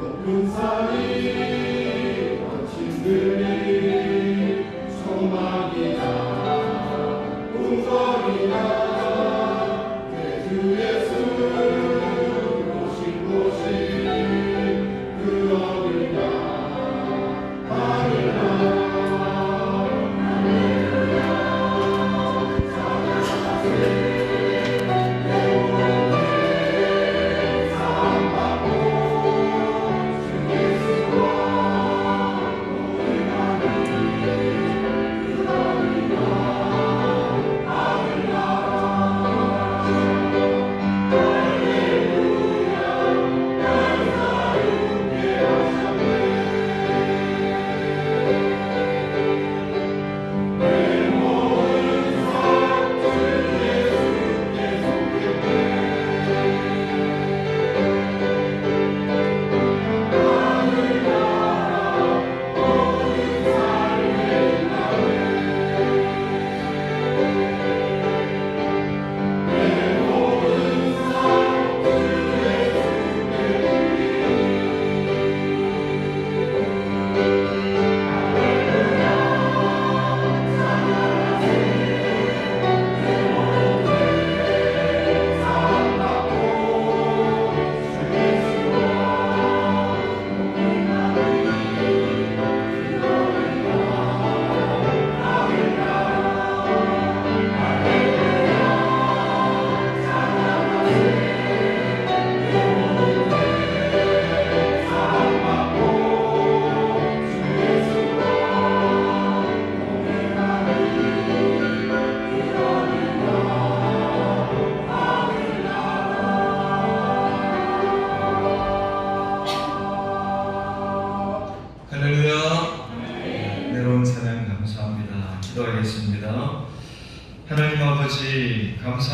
그 은사리 은혜로운 찬양 감사합니다. 기도하겠습니다. 하나님 아버지 감사.